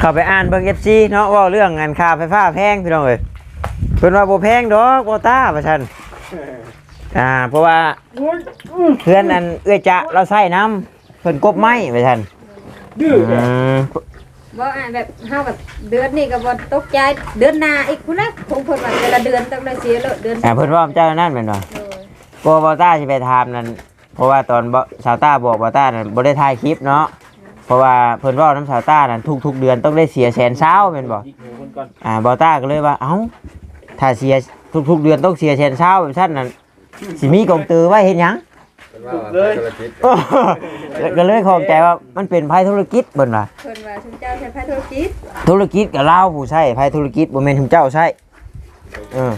เข้าไปอ่านเบิ่ง FC เนาะเว่าเรื่องงานค่าไฟฟ้าแพงพี่น้องเอ้ยเพิ่นว่าบ่แพงดอกบ่ต้าว่าซั่นอ่า เพราะว่าเพื่อนอันเอื้อจะเราใช้น้ำเพิ่นกบไม้ว่าซั่นดื้ออืมบ่อ่านแบบเฮาแบบเดือนนี้ก็บ่ตกใจเดือนหน้าอีกพุ่นนะคงเพิ่นว่าแต่ละเดือนต้องได้เสียเลยเดือนอ่าเพิ่นว่าเจ้านั่นแม่นบ่โดยกลัวบ่ต้าสิไปถามนั่นเพราะว่าตอนบ่สาวต้าบอกบ่ต้านั่นบ่ได้ถ่ายคลิปเนาะ เพราะว่าเพิ่นเว้าน้ำสาวต้านั่นทุกๆเดือนต้องได้เสียแสนเช้าแม่นบ่อีกหนึ่งคนก่อนอ่าบอต้าก็เลยว่าเอ้าถ้าเสียทุกๆเดือนต้องเสียแสนเช้าแบบท่านนั้นสิมีกองตือไว้เห็นหยังถูกเลยก็เลยเข้าใจว่ามันเป็นภัยธุรกิจเบิ่นว่าเพิ่นว่าชุมเจ้าใช้ภาคธุรกิจธุรกิจกับเราผู้ใช้ภัยธุรกิจบ่แม่นทุกเจ้าใช้เออ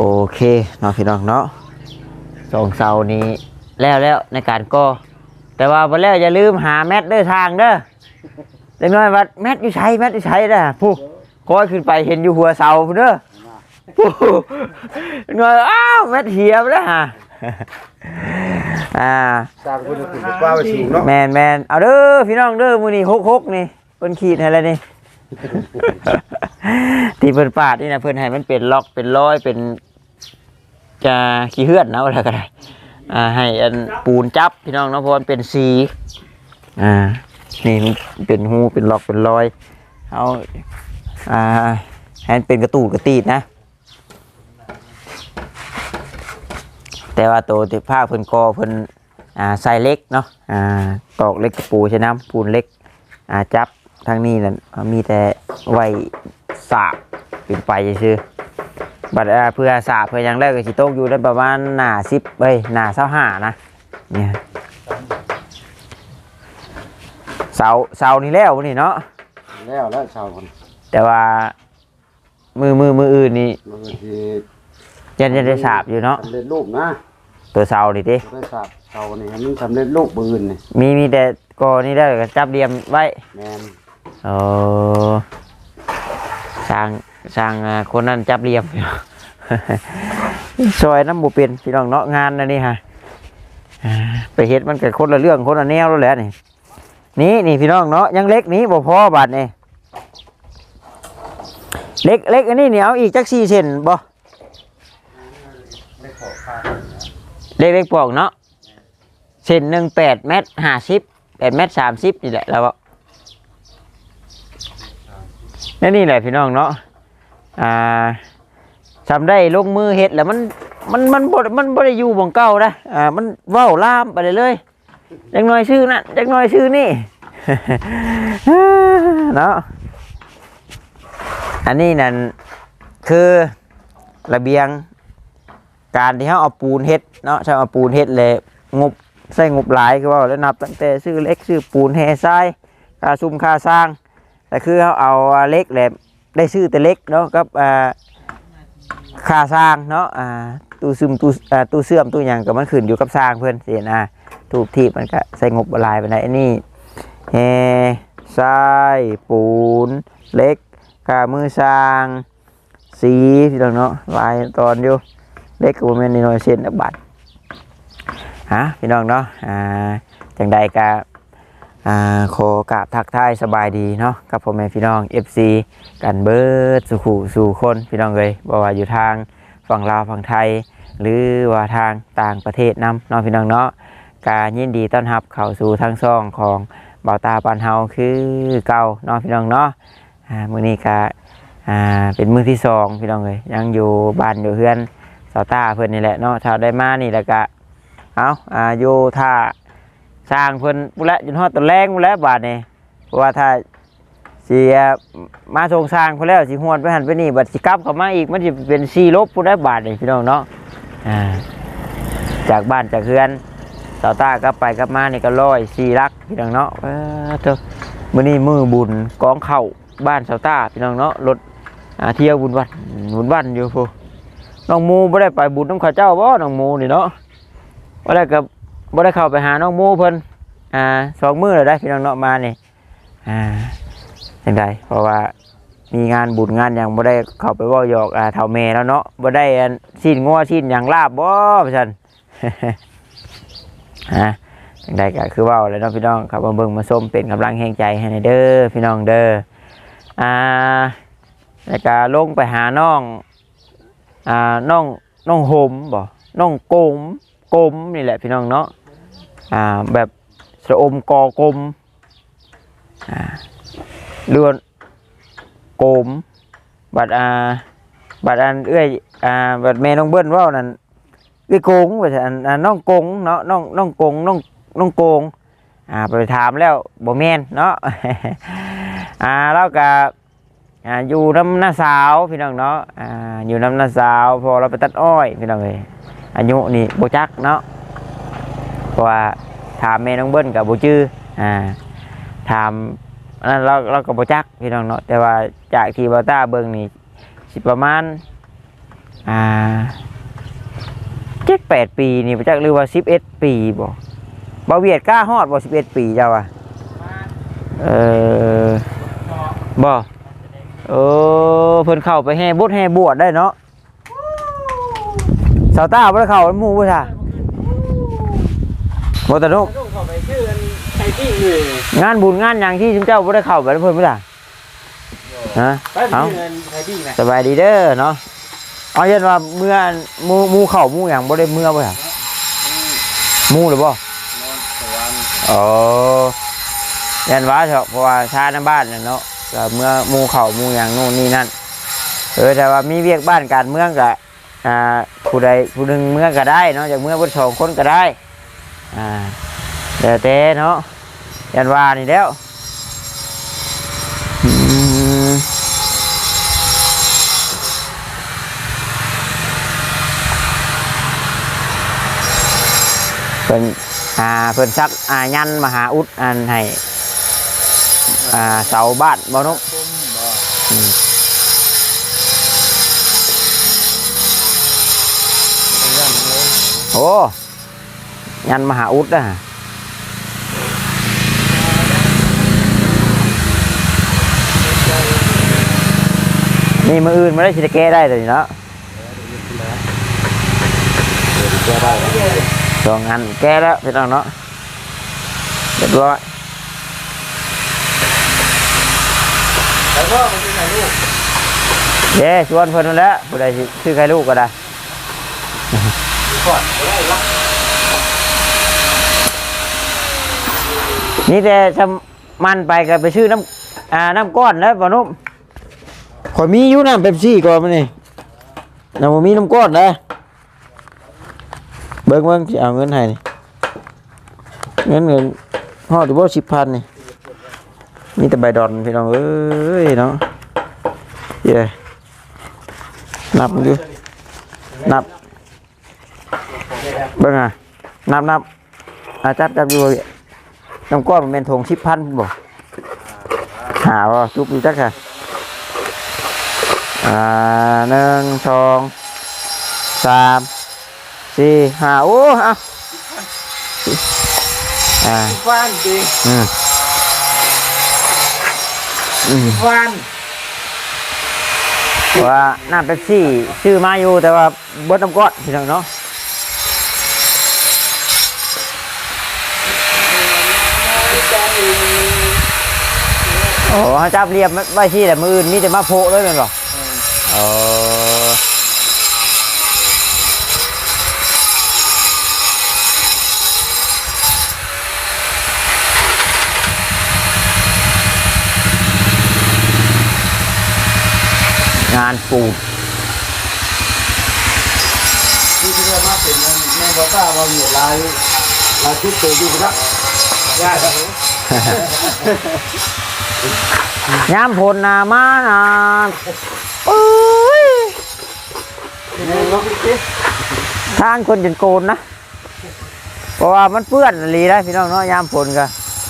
โอเคเนาะพี่น้องเนาะสองเสานี้แล้วแล้วในการก่อแต่ว่าบ่แล้วอย่าลืมหาแมทเด้อทางเด้อเล็กน้อยว่าแมทอยู่ใช้แมทอยู่ใช้เด้อผู้ก้อยขึ้นไปเห็นอยู่หัวเสาพุ่นเด้อผู้เล็กน้อยอ้าวแมทเหียบแล้วฮะอ่าสร้างคนจะถูกว่าไปสูงเนาะแมนแมนเอาเด้อพี่น้องเด้อมื้อนี้หกๆนี่เพิ่นขีดให้แล้วนี่ที่เพิ่นปาดนี่นะเพิ่นให้มันเป็นล็อกเป็นร้อยเป็น จะขี้เหือนเนะอะไรก็ได้อ่าให้อันปูนจับพี่น้องเนาะเพราะมันเป็นสีอ่านี่เป็นหูเป็นล็อกเป็นรอยเอาอ่าให้มันเป็นกระตูดกระตีดนะ แต่ว่าตัวที่ผ้าเพิ่นกอเพิ่นอ่าใส่เล็กเนาะอ่าตอกเล็กกระปูใช่น้ำปูนเล็กอ่าจับทางนี้นั่นมีแต่ไว้สาบเป็นไปซื่อ บัดอ่าเพื่อสาบเพื่อหยังแรกก็สิตกอยู่ได้ประมาณหน้าสิบเอ้ยหน้าเสาห้านะเนี่ยเสาเสานี่แล้วนี่เนาะแล้วแล้วชาวคนแต่ว่า มือมือมืออื่นนี่บางทียังจะได้สาบอยู่เนาะสำเร็จรูปนะตัวเสานี่ดิได้สาบเสานี่ให้มันสำเร็จรูปปืนนี่มีมีแต่กอนี่ได้ก็จับเดียมไว้แมนโอ้สร้าง สร้างคนนั้นจับเหลี่ยมซอยน้ำบุเป็นพี่น้องเนาะงานนะนี่ฮะไปเฮ็ดมันเกิดคนละเรื่องคนละแนวแล้วแหละนี่นี่นี่พี่น้องเนาะยังเล็กนี้บ่พอบาทนี่เล็กเล็กอันนี้เนี่ยเอาอีกจักสี่เซนบ่เล็กเล็กปอกเนาะเซนหนึ่งแปดเมตรห้าสิบแปดเมตรสามสิบนี่แหละแล้วนี่นี่แหละพี่น้องเนาะ อ่าทำได้ลงมือเฮ็ดแล้วมันมันมันบ่มันบ่ได้อยู่บ่งเก่านะอ่ามันเว้าลามไปเลยเลยจักหน่อยชื่อนั่นจักหน่อยชื่อนี่เนาะอันนี้นั่นคือระเบียงการที่เขาเอาปูนเฮ็ดเนาะใช่เอาปูนเฮ็ดเลยงบใส่งบหลายคือว่าแล้วนับตั้งแต่ซื้อเล็กซื้อปูนแห่ทรายค่าซุ่มค่าสร้างแต่คือเขาเอาเล็กแหละ ได้ซื้อแต่เล็กเนาะกับอ่าค่าสร้างเนาะอ่าตู้ซึมตู้อ่าตู้เสื่อมตู้หยังก็มันขึ้นอยู่กับสร้างเพื่อนเสียนะถูกทีบมันก็ใส่งบหลายไปไหนอันนี้แฮทรายปูนเล็กค่ามือสร้าง สีพี่น้องเนาะลายตอนอยู่เล็กกับโมเมนต์น้อยเส้นละบาทฮะพี่น้องเนาะอ่าจังใดกะ อ่าขอกราบทักทายสบายดีเนาะกับพ่อแม่พี่น้อง FC กันเบิดสุขสู่คนพี่น้องเลยบ่ว่าอยู่ทางฝั่งลาวฝั่งไทย หรือว่าทางต่างประเทศนํเนาะพี่น้องเนาะการยินดีต้อนรับเข้าสู่ทางซ่องของเบาตาปานเฮาคือเก่าเนาะพี่น้องเนาะอ่ามื้อนี้ก็อ่าเป็นมื้อที่สองพี่น้องเลยยังอยู่บ้านอยู่เฮือนสาวตาเพิ่นนี่แหละเนาะถ้าได้มานี่แล้วก็เอาอ่าอยู่ท่า สร้างเพิ่นปุระจนฮอดตะแรงปุระบาดนี่เพราะว่าถ้าสิมาส่งสร้างพุ่นแล้วสิฮวดไปหันไปนี่บัดสิกลับเข้ามาอีกมันสิเป็น4ลบพุ่นได้บาทนี่พี่น้องเนาะอ่าจากบ้านจากเฮือนเสาตากลับไปกลับมานี่ก็ร้อยสี่ลักพี่น้องเนาะเออเถอะมื้อนี้มือบุญกองเข้าบ้านเสาตาพี่น้องเนาะรถเที่ยวบุญวันบุญวันอยู่พูน้องมูบ่ได้ไปบุญน้ำข้าเจ้าบ่น้องมูนี่เนาะบ่ได้กับ บ่ได้เข้าไปหาน้องมูเพิ่นอ่าสองมื้อแล้วได้พี่น้องเนาะมาเนี่ออ่าจังไดเพราะว่ามีงานบุญงานหยังบ่ได้เข้าไปว้าหยอกอ่าเฒ่าแม่แล้วเนาะบ่ได้อันชิ้นงัวชิ้นหยังลาบบ่ว่าซั่นฮะจังไดก็คือว้าเลยเนาะพี่น้องครับมาเบิ่งมาส้มเป็นกำลังแห่งใจให้ในเด้อพี่น้องเด้ออ่าแล้วก็ลงไปหาน้องอ่าน้องน้องโหมบ่น้องโกมโกมนี่แหละพี่น้องเนาะ แบบสะอมกอกลมอ่าเรือนโกมบัดอาบัดอันเอื้อยอ่าบัดแม่น้องเบิ้นเว่านั่น cái cuốn và anh à, nó cuốn nó nó nó cuốn nó nó cuốn à ไปถามแล้วบ่แม่นเนาะอ่าแล้วก็อ่าอยู่น้ำหน้าสาวพี่น้องเนาะอ่าอยู่น้ำหน้าสาวพอเราไปตัดอ้อยพี่น้องเอ้ยอายุนี่บ่จักเนาะ ราะว่าถามแม่น้องเบิ้ลกับบ่จื้ออ่าถามนั้นเราเราก็บ่จักพี่น้องเนาะแต่ว่าจากที่บาต้าเบิ่งนี่สิประมาณอ่าเจ็ดแปดปีนี่ประจักหรือว่าสิบเอ็ดปีบ่บาเวียดกล้าฮอดบ่สิบเอ็ดปีเจ้าอะเออบ่เออเพิ่นเข้าไปแห่บดแห่บวชได้เนาะสาวต้าบ่ได้เข้าหมู่บ่ซ่ะ บ่ตะนุกลูกเข้าไปชื่อไทยที่อยู่งานบุญงานหยังที่เจ้าบ่ได้เข้าไปเพิ่นบ่ล่ะฮะไปเอ้าเงินไทยที่นะสบายดีเด้อเนาะเอาเย็นว่าเมื่อหมูหมูเข่าหมูอย่างบ่ได้เมื่อบ่ฮะหมูหรือบ่นอนสวรรค์อ๋อเย็นว่าเถอะเพราะว่าชาในบ้านน่ะเนาะก็เมื่อหมูเข่าหมูอย่างนู่นนี่นั่นเออแต่ว่ามีเวียกบ้านการเมืองก็อ่าผู้ใดผู้หนึ่งเมื่อก็ได้เนาะจากเมื่อผู้สองคนก็ได้ อ่าเดี๋ยวแต่เนาะยันว่านี่แล้วอืมเพิ่นอ่าเพิ่นซักอ่ายันมหาอุดอันให้อ่าเสาบ้านบ่นุกอืมโอ้ ยันมหาอุดนะนี่มืออื่นไม่ได้ชิตะเก้ได้เลยเนาะสองอันแก้แล้วพี่น้องเนาะเรียบร้อยแล้วก็มันเป็นไงลูกเย้ชวนเพิ่นนั่นแหล้วผู้ใดชื่อใครลูกก็ได้ ก่อ นี่แต่สมันไปก็ไปชื่อน้ำอ่าน้ำก้อนแล้วบ่นุ่มข่อยมีอยู่น้ำเป๊ปซี่ก่อนมันนี่น้ำบ่มีน้ำก้อนนะเบิ่งเบิ่งเอาเงินให้นี่เงินเงินฮอดอยู่บ่สิบพันนี่มีแต่ใบดอนพี่น้องเอ้ยเนาะเย้นับดูนับเบิ่งอะนับนับอาจับจับอยู่ น้ำก้อนมันเป็นทงชิบพันบ่หาบ่จุกอยู่จักค่ะอ่าหนึ่งสองสามสี่ห้าโอ้เอาอ่าฟานจริงอืมอืมฟานว่าน้ำเป๊ปซี่ชื่อมาอยู่แต่ว่าเบิดน้ำก้อนพี่น้องเนาะ โอ้เขาจับเรียบไว้ที่แต่มืออื่นมีแต่มาโพะเลยแมันบ่เอองานปูดที่ที่ว่ามาเป็นแม่บอต้าเราอยู่ลายลายชุดเตยอยู่ครับยากครับ ยามผลนามานาเอ้ยนี่เนาะพี่ทางคนจนโกนนะ เพราะว่ามันเปื้อนอีหลีได้พี่น้องเนาะยามผลก็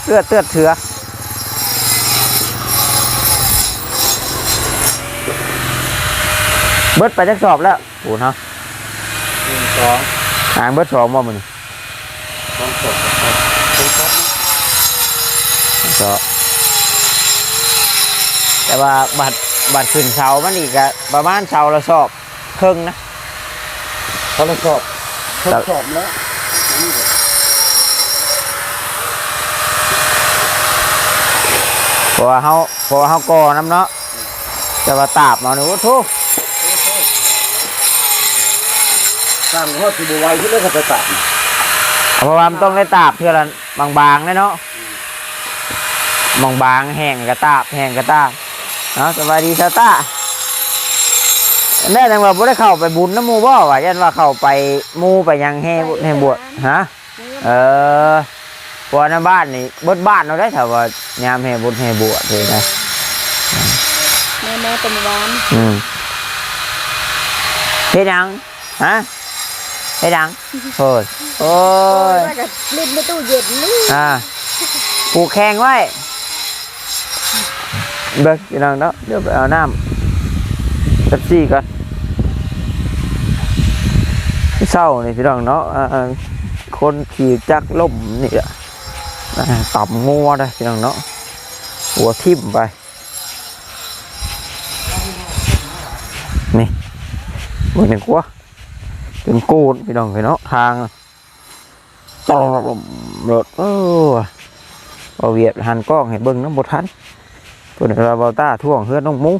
เลือดเตือดเถือเบิดไปจักสอบแล้วโอ้เนาะหนึ่งสองหางเบิดสองบ่มันสองสองสองสองก็ แต่ว่าบัตรบัตรขึ้นเสามันอีกอะประมาณเสาละสอบครึ่งนะทดสอบทดสอบแล้วเพราะว่าเขาเพราะว่าเขาก่อน้ำเนาะแต่ว่าตาบมาเนี่ยโอ้โหสร้างข้อที่บไหวที่เรื่องขับตัดเพราะว่ามันต้องได้ตาบเพื่อละบางๆเลยเนาะบางๆแห้งกระตาบแห้งกระตาบ เนาะสวัสดีซาต้าแน่จังว่าบ่ได้เข้าไปบุญน้ำหมูบ่วะยันว่าเข้าไปหมูไปยังแห่บุญแห่บวชฮะเออพอในบ้านนี่เบดบ้านเราได้ถ้าว่ายามแห่บุญแห่บวชเลยนะแม่แม่เป็นหวานอืมเฮ็ดหยังฮะเฮ็ดหยังโอ้ยโอ้ยว่าจะลิ้นในตู้เย็นนี่อ่าปลูกแข่งไว้ เบิกพี่น้องเนาะเดี๋ยวไปเอาน้ำเป๊ปซี่ก่อนเศร้านี่พี่น้องเนาะคนขี่จักล่มนี่อะต่ำงัวได้พี่น้องเนาะหัวทิ่มไปนี่บนหนึ่งกว่าจนโกนพี่น้องพี่เนาะทางตลอดรถเออเอาเวียดหันกล้องให้เบิ้งน้ำบททัน เพื่อนเราเบาต้าท่วงเฮือนน้องหมู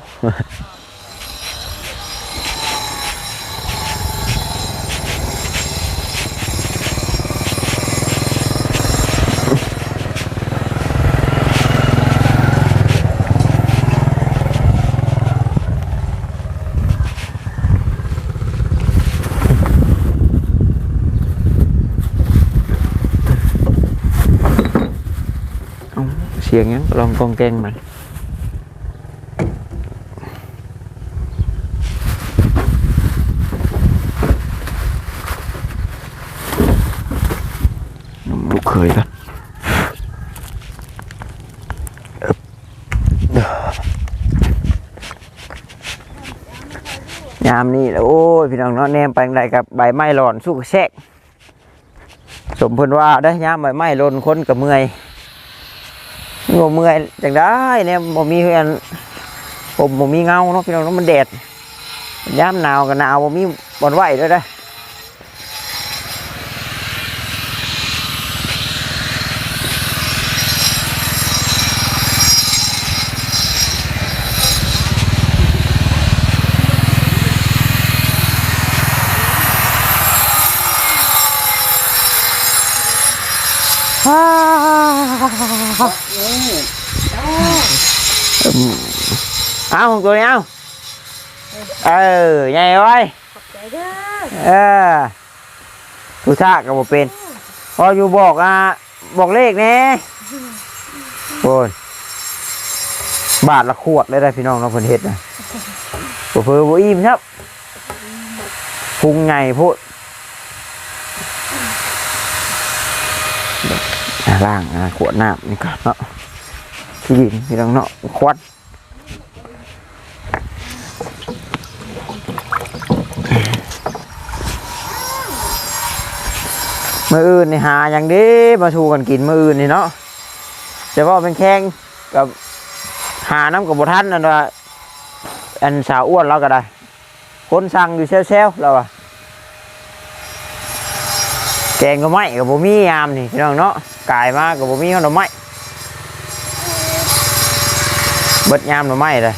เอาเสียงยังลองกองแกงมันนมลูกเค ยนอึ๊บเด้อยามนี่แหละโอ้ยพี่น้องเนาะแนมไปไหนกับใบไม้หลอนสู้แซกสมพิ่นว่าได้ยามใบไม้หล่นคนกับเมื่อยบ่เมื่อยจังได้เนี่ยบ่มีเฮือนผมบ่มีเงาเนาะพี่น้องเนาะมันแดดยามหนาวก็หนาวบ่มีบอนไหวด้วยได้ เอาตัวนี้เอาเออใหญ่ไว้อบใจเด้ออทุท่าก็บ่เป็นพออยู่บอกอะบอกเลขแหน่โอ้ยบาทละขวดเลยได้พี่น้องเนาะเพิ่นเฮ็ดนะบ่เพิ่อบ่อิ่มครับพุงไงโพู อะล่างอะขวดน้ำนี่ก่อนเนาะที่ดินพี่น้องเนาะควัดมืออื่นนี่หาอย่างดีมาชูกันกินมืออื่นนี่เนาะจะว่าเป็นแข้งกับหาน้ำกับบทันนั่นว่าอันสาวอ้วนเราก็ได้ คนสั่งอยู่เซลๆเราอะ แกงก็ไม่กับบ่มียามนี่พี่น้องเนาะกายมากับบ่มีเขาหน่อไม้เบิดยามหน่อไม้เลย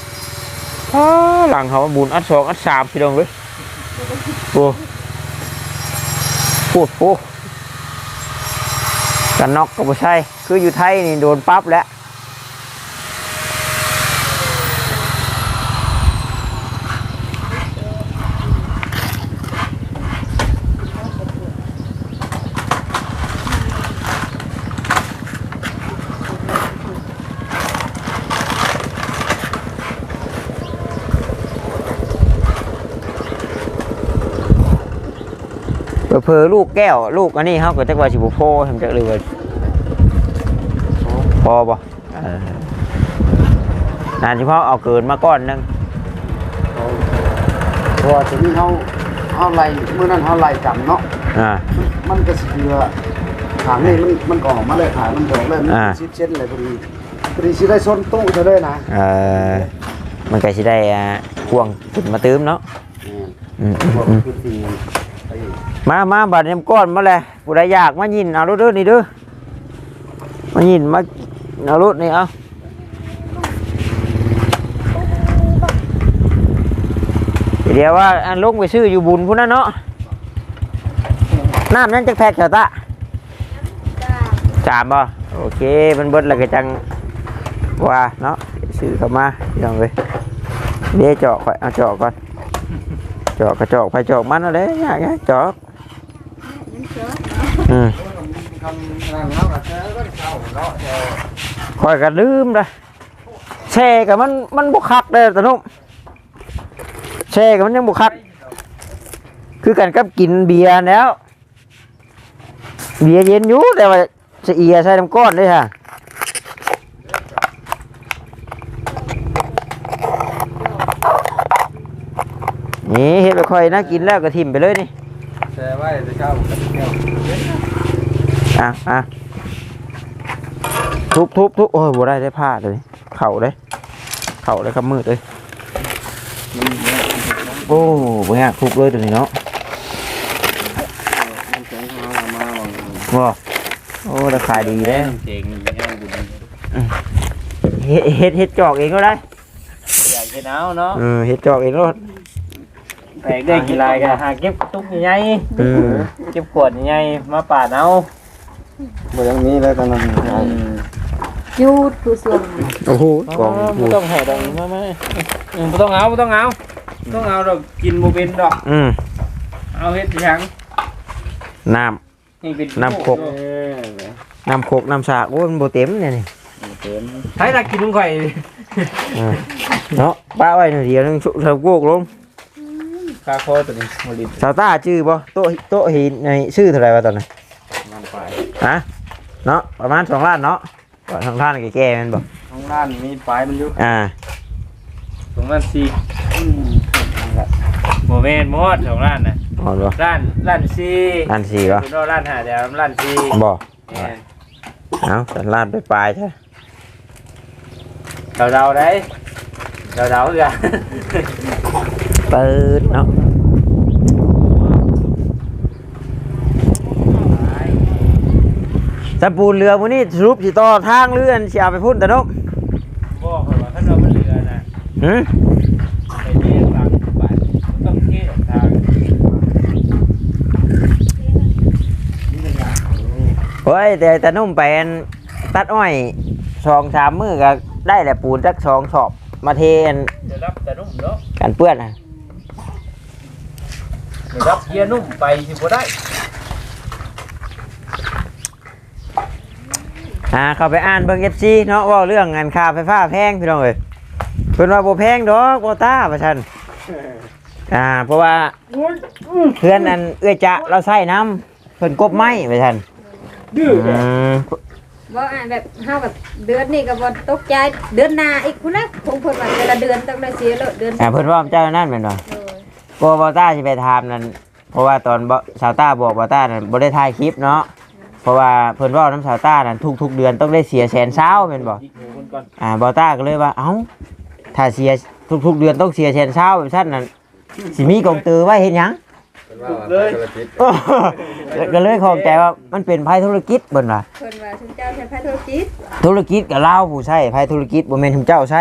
หลังเขาบุญอัดสองอัดสามพี่น้องเลยโอ้พูดพูดกันนอกก็ไม่ใช่คืออยู่ไทยนี่โดนปั๊บแล้ว ผลอๆลูกแก้ว ลูกอันนี้เขาก็จะว่าสิบุโพทำจากเลยว่าพอบ่เออนานเฉพาะเอาเกินมาก้อนหนึงเพราะว่าทีนี้เขาเขาไล่เมื่อนั้นเขาไล่จำเนาะอ่ามันก็เสือขางนี่มันมันก็ออกมาเลยขางมันบอกเลยมันอ่าชิดเช่นเลยพอดีปรีสิได้ซนตู้เธอเลยนะเออมันก็สิได้อ่าพ่วงขึ้นมาตื้มเนาะอืมบอกอืมคือทีไป มามาบัดนี้ก้อนมาเลยผู้ใดอยากมายินเอารถเด้อนี่เด้อมายินมาเอารถนี่เอาเดี๋ยวว่าอันลงไปซื้ออยู่บุญพุ่นนะเนาะน้ำนั่นจะแพ็กเถอะตะจ้าสามบ่โอเคมันเบิดแล้วก็จังว่าเนาะซื้อเข้ามาพี่น้องเลยเดี๋ยวเจาะก่อนเอาเจาะก่อนเจาะกระจอกไปเจาะมันเอาเลยอยากไงเจาะยังเจอ อืมคำนั่นแล้วก็เจอก็เข้าเนาะเจอคอยก็ลืมเลยแช่กับมันมันบุคักเลยตะนุ่มแช่กับมันยังบุคัก คือกันกับกินเบียร์แล้ว เบียร์เย็นอยู่แต่ว่าจะเอียใส่น้ำก้อนเลยค่ะนี่เฮ็ดไปค่อยนะกินแล้วก็ทิ่มไปเลยนี่ แช่ไว้จะเข้ากับแก้วอะอะทุบทุบทุบโอ้ยบัได้ได้ผ้าเลย เข่าเลยเข่าเลยครับมืดเลยโอ้บ่ยากทุบเลยตัวนี้เนาะมันแข็งเข้ามามาบางบ่โอ้ราคาดีเลยเจ๋งนี่แห้งบุญเฮ็ดเฮ็ดเฮ็ดจอกเองก็ได้อยากกินเอาเนาะเออเฮ็ดจอกเองก็ แปลกได้กี่ลายกันหาเก็บตุ๊กใหญ่เออๆเก็บขวดใหญ่ๆมาปาดเอาบ่ยังมีแล้วตอนนั้นยูดผู้ส่วนโอ้โหกองไม่ต้องให้ดอกมาไหมไม่ต้องเอาไม่ต้องเอาบ่ต้องเอาดอกกินโมเป็นดอกอืมเอาเฮ็ดยังน้นี่เป็นน้ำครกเออำน้ำโคกน้ำสากโอ้ยมันบ่เต็มเนี่ยนี่ใช้นักกินลุงข่อยเออเนาะป้าไว้หน่อยเดียวนึงชุบเสิร์ฟโกกลง คาโคอตัวนี้โมลินสาวต้าชื่อบ่โต๊ะโต๊ะหินในชื่อเท่าไหร่วะตอนนั้นมันไปฮะเนาะประมาณสองล้านเนาะก็สองล้านแก่ๆแมันบอกข้างล่างมีปลายมันอยู่อ่าตรงนั้นสี่โมเมนต์หมดสองล้านนะอ๋อบ่ล้านล้านสี่ล้านสี่วะคุณว่าล้านห้าเดี๋ยวล้านสี่บ่แม่นเอาแต่ล้านไปปลายใช่เดาเดาๆได้เดาเดาๆกัน เปิดเนาะสปูนเรือวันนี้สรุปสิต่อทางเรืออนสิเอาไปพุ่นแต่นกบอกเลยว่าถ้าเรามันเหลือนะหืมไปเที่ยวหลังบ้านมันต้องเที่ยวทางโอ้ยแต่แต่นุ่มไปอันตัดอ้อยสองสามมือก็ได้แหละปูนจักสองสอบมาเทอันจะรับแต่นุ่มเนาะกันเปื้อนนะจะ รับเกียร์นุ่มไปสิบ่ได้อ่าเข้าไปอ่านเบิ่ง FC เนาะเว่าเรื่องงานค่าไฟฟ้าแพงพี่น้องเอ้ยเพิ่นว่าบ่แพงดอกบ่ต้าว่าซั่นอ่าเพราะว่าเพื่อนอันเอื้อจะเราใช้น้ำเพิ่นกบไม้ว่าซั่นดื้ออืมบ่อ่านแบบเฮากับเดือนนี่ก็บ่ตกใจเดือนหน้าอีกพุ่นละคงเพิ่นว่าแต่ละเดือนต้องได้เสียแล้วเดือนอ่าเพิ่นว่าเจ้านั่นแม่นบ่โดย ก็บ่ต้าสิไปถามนั่นเพราะว่าตอนบ่สาวต้าบอกบ่ต้านั่นบ่ได้ถ่ายคลิปเนาะเพราะว่าเพิ่นเว้าน้ำสาวต้านั่นทุกๆเดือนต้องได้เสียแสนเช้าแม่นบ่ยิงหูคนก่อนอ่าบอต้าก็เลยว่าเอ้าถ้าเสียทุกๆเดือนต้องเสียแสนเช้าแบบชั้นนั้นสิมีกองตือไว้เห็นหยังเลยก็เลยเข้าใจว่ามันเป็นภัยธุรกิจเบิ่นว่าเพิ่นว่าชุมเจ้าใช้ไผธุรกิจธุรกิจกับเล่าผู้ใช้ภัยธุรกิจบ่แม่นทุกเจ้าใช้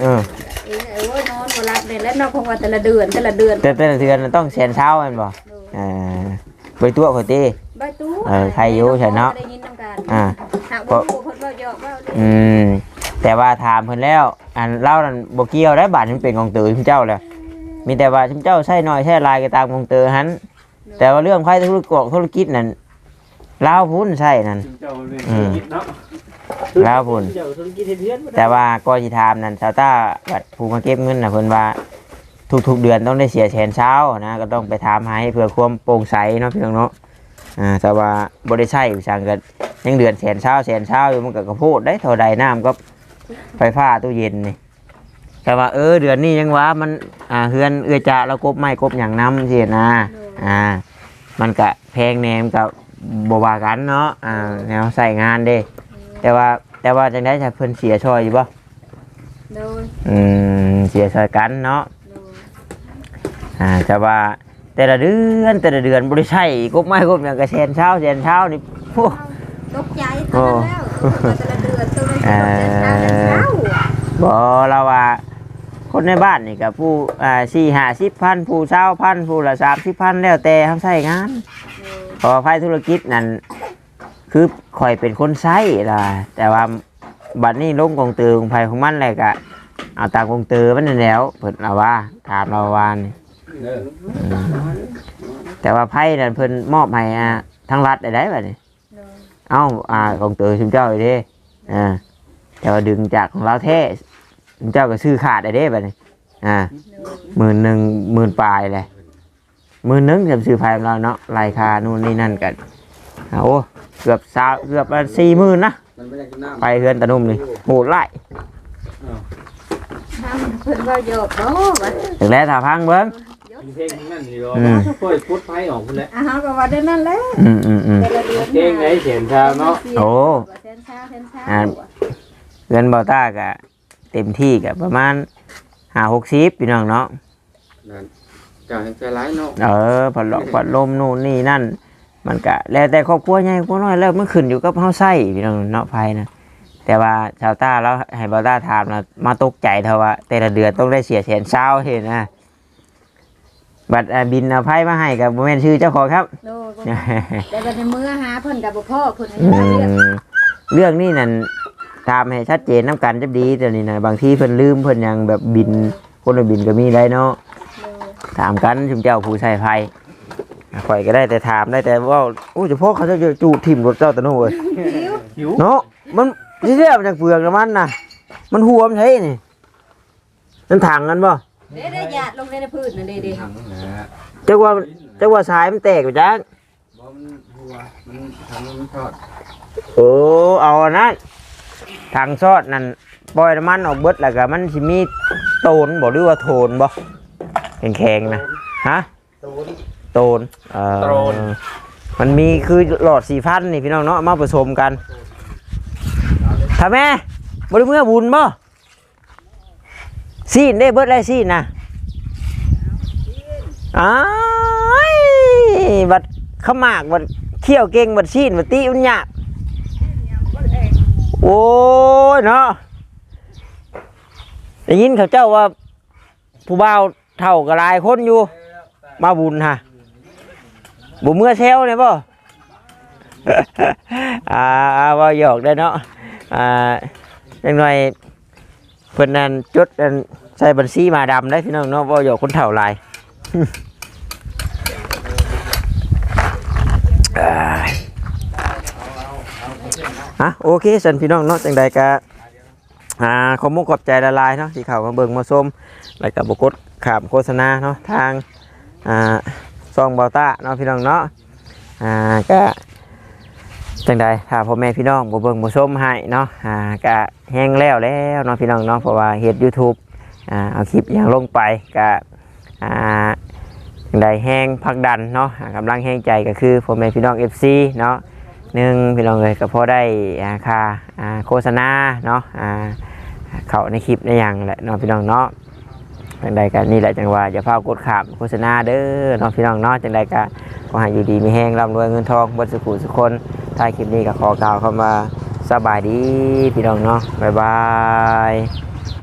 เออเองเออโอ้ยนอนบ่หลับเนี่ยแล้วนอกคงว่าแต่ละเดือนแต่ละเดือนแต่แต่ละเดือนต้องแสนเช้าแม่นบ่โดยอ่าไปตัวเขาติใบตู้เออใครอยู่ใช่เนาะ ได้ยินนำกันอ่า หากบ่รู้เพิ่นว่าหยอกว่าเลยอืม แต่ว่าถามเพิ่นแล้ว อันเล่านั่นบ่เกี่ยวได้บาดมันเป็นกองเตอทุกเจ้าแหละมีแต่ว่าทุกเจ้าใช้น้อยใช้ลายก็ตามกองเตอหันแต่ว่าเรื่องภัยธุรกิจธุรกิจนั่นเล่าพุ่นใช่นั่น เจ้าเป็นธุรกิจเนาะ ลาวพุ่นเจ้าธุรกิจเฮ็ดเฮือนบ่ได้แต่ว่าก็สิถามนั่นชาวต้าบัดผู้มาเก็บเงินน่ะเพิ่นว่า ทุกๆเดือนต้องได้เสียแสนเช้านะก็ต้องไปถามให้เพื่อความโปร่งใสเนาะพี่น้องเนาะอ่าแต่ว่าบ่ได้ใช้สั่งก็ยังเดือนแสนเช้าแสนเช้าอยู่มันก็กระโพดได้เท่าใดน้ำก็ไฟฟ้าตู้เย็นนี่แต่ว่าเออเดือนนี้ยังว่ามันอ่าเฮือนเอื้อจะแล้วกบไม้กบหยังน้ำสินะอ่า มันก็แพงแหนมนกับบ่ว่ากันเนาะอ่าแนวใส่งานเด้ แต่ว่าแต่ว่าจังได๋ถ้าเพิ่นเสียช่อยอยู่บ่โดยอืมเสียช่อยกันเนาะโดยอ่าแต่ว่าแต่ละเดือนแต่ละเดือนบ่ได้ใช้กบไม้กบหยังก็แสนเช้าแสนเช้านี่โอ้ตกใจตอนนั้นแล้วแต่ละเดือนตัวละเช้าเช้าเช้าบ่เราว่า คนในบ้านนี่ก็ผู้อ่า4 50พันผู้เช้าพันผู้ละ30พันแล้วแต่เฮาใช้งานเพอภายธุรกิจนั่น คือข่อยเป็นคนใช้ล่ะ แต่ว่าบัดนี้ลงกองตือของไผของมันแหละก็เอาตามกองตือมันนั่นแหล้วเพิ่นเอาว่าถามเราว่านี่เอออืมแต่ว่าไพ่นั่นเพิ่นมอบให้อ่าทั้งรัฐได้ได้บัดนี้เอ้าอ่ากองตือชุมเจ้าอีเด้อ่าแต่ว่าดึงจากของเราแท้ชุมเจ้าก็ซื้อขาดได้เด้บัดนี้อ่าหมื่นหนึ่งหมื่นปลายเลยหมื่นหนึงจำซื้อไพ่ของเราเนาะรายคานู่นนี่นั่นกัน โอ้เกือบสาวเกือบสี่หมื่นนะมันไม่ได้กินน้ำไปเฮือนตะนุ่มนี่โหดไล่ทำเพิ่นว่าหยอกเนาะว่าถึงแล้วถ้าพังเบิ้งมีเพลงนั่นอยู่อืมค่อยพุทธไฟออกพุ่นแหละอ่าฮะก็ว่าได้นั่นแหละอืมอืมอืมแต่ละเดือนเพลงไหนเสียงชาวเนาะโอ้เส้นเช้าเส้นเช้าอ่าเฮือนเบาต้ากะเต็มที่กับประมาณห้าหกสิบพี่น้องเนาะนั่นเจ้าแห่งใจร้ายเนาะเออผัดหลอกผัดลมนู่นนี่นั่น มันกะแล้วแต่ครอบครัวใหญ่ครอบครัวน้อยแล้วมันขึ้นอยู่กับเฮาใส่พี่น้องเนาะไฟนะแต่ว่าชาวต้าแล้วให้เบาต้าถามนะมาตกใจเท่าว่า แต่ละเดือนต้องได้เสียแสนเช้าเห็นนะบัตรอ่าบินเอาไพ่มาให้กับโมเมนชื่อเจ้าของครับ โดยบ่แต่บัดในมื้อหาเพิ่นกับบ่พ่อเพิ่นให้อืมาเรียกมเรื่องนี้นั่นตามให้ชัดเจนน้ำกันจะดีแต่นี่นะบางทีเพิ่นลืมเพิ่นยังแบบบินคนละบินก็มีได้เนาะโดยถามกันชุมเจ้าผู้ใช้ไฟ ข่อยก็ได้แต่ถามได้แต่ว่าโอ้เฉพาะเขาจะจูดทิ่มรถเจ้าตะโน่เว้ยหิวหิวเนาะมันที่เรียกจากเปลือกกับมันน่ะ มันหัวมันใช่นี่มันถังกันบ่เด้ได้หยาดลงในพืชนั่นเด้เด้ทำนะฮะจักว่าจักว่าสายมันแตกไปจักบ่มันหัวมันทำมันทอดโอ้เอาอันนั้นถังซอดนั่นปล่อยน้ำมันออกเบิดแล้วก็มันสิมีโตนบ่หรือว่าโทนบ่แข็งๆนะฮะโตน โตนเอ่อมันมีคือหลอดสีพันนี่พี่น้องเนาะเอามาผสมกันถ้าแม่บริเมื่อบุญบ่ซีนได้เบิดไรซีนนะอ้ายบัดขมากบัดเขี้ยวเก่งบัดซีนบัดตีมันยากโอ้ยเนาะได้ยินเขาเจ้าว่า ผู้บ่าวเท่ากับหลายคนอยู่ มาบุญฮะ บุเมื่อเซลเนี่ยบ่อ่าอ่าเว่าหยอกได้เนาะอ่าจังหน่อยเพิ่นนั่นจดอันใส่บัญชีมาดำได้พี่น้องเนาะเว่าหยอกคนเท่าหลายอ่าฮะโอเคสันพี่น้องเนาะจังใดกะอ่าขอมุกขอบใจละลายเนาะที่เข้ามาเบิ่งมาชมแล้วก็บกดขามโฆษณาเนาะทางอ่า ซองเบาต้าเนาะพี่น้องเนาะอ่าก็จังใดถ้าพ่อแม่พี่น้องบ่เบิ่งบ่ชมให้เนาะอ่าก็แห้งแล้วแล้วเนาะพี่น้องเนาะเพราะว่าเฮ็ด YouTube อ่าเอาคลิปอย่างลงไปก็อ่าจังใดแห้งพักดันเนาะอ่ากำลังแห้งใจก็คือพ่อแม่พี่น้อง FC เนาะหนึ่งพี่น้องเลยก็พอได้อ่าค่าอ่าโฆษณาเนาะอ่าเข้าในคลิปในอย่างแหละเนาะพี่น้องเนาะ จังใดกันนี่แหละจังว่าอย่าเฝ้ากดขามโฆษณาเด้อน้องพี่น้องเนาะจังใดก็ขอให้อยู่ดีมีแห้งร่ำรวยเงินทองบนสุขุสุขคนท้ายคลิปนี้ก็ขอกล่าวคำว่าสบายดีพี่น้องเนาะบ๊ายบาย